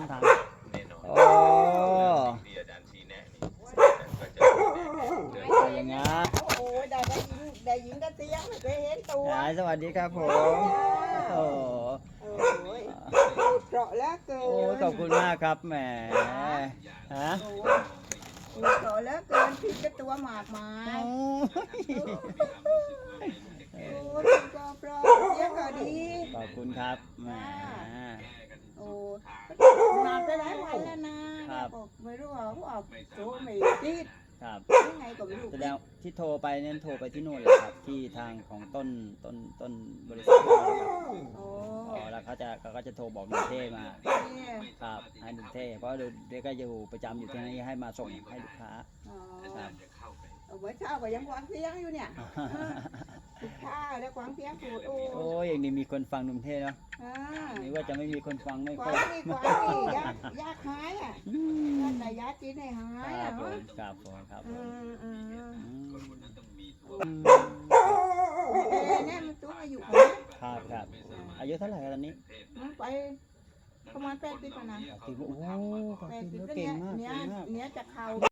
ต้นทางแน่นอนโอ้ที่อาจารย์ชี้แนะนี่ก็จะเดินอะไรอย่างงี้นโอ้ยได้ได้ยิงได้ยิงได้เตี้ยไม่เคยเห็นตัวยายสวัสดีครับผมโอ้โอ้ยพูดเจาะแล้วเกินโอ้ขอบคุณมากครับแหมฮะโอ้ยพูดเจาะแล้วเกินผิดกับตัวหมากไม้โอ้โอ้ยก็เพราะเสียงก็ดีขอบคุณครับแหมโอ้นาน ไปหลายวันแล้วนะบอกไม่รู้ว่าเขาเอาโทรไม่ติดครับ ยังไงก็ไม่รู้แสดงที่โทรไปนั้นโทรไปที่นู่นเลยครับ ที่ทางของต้นต้นต้นบริษัทเราครับโอ้อ๋อแล้วเขาจะเขาก็จะโทรบอกหนุ่มเท่มาเนี่ยครับให้หนุ่มเท่เพราะเดี๋ยวเดี๋ยวก็อยู่ประจำอยู่ที่นี่ให้มาส่งให้ลูกค้าอ๋อครับ เอาไว้เช้าก็ยังกวางเสียงอยู่เนี่ยข้า แล้วางเสียงพูดโอ้โอ้ยอย่างนี้มีคนฟังหนุ่มเท่เนาะอ่านี่ว่าจะไม่มีคนฟังไม่กค่วาอยงนี่กวางนี่ยากยากหายอะนั่นน่ะยาจีนให้หายรัอะบผมครับผมครับผอืมมอืมอืมเอ้ยเนี่ยมันตัวอายุของครับครับอายุเท่าไหร่ครับตอนนี้มันไปประมาณแปดปีกว่านะสิบโอ้โหแปดสิบปีแล้วแล้วเก่งมากเนี่ยเก่งมาก เนี่ยจะเข้า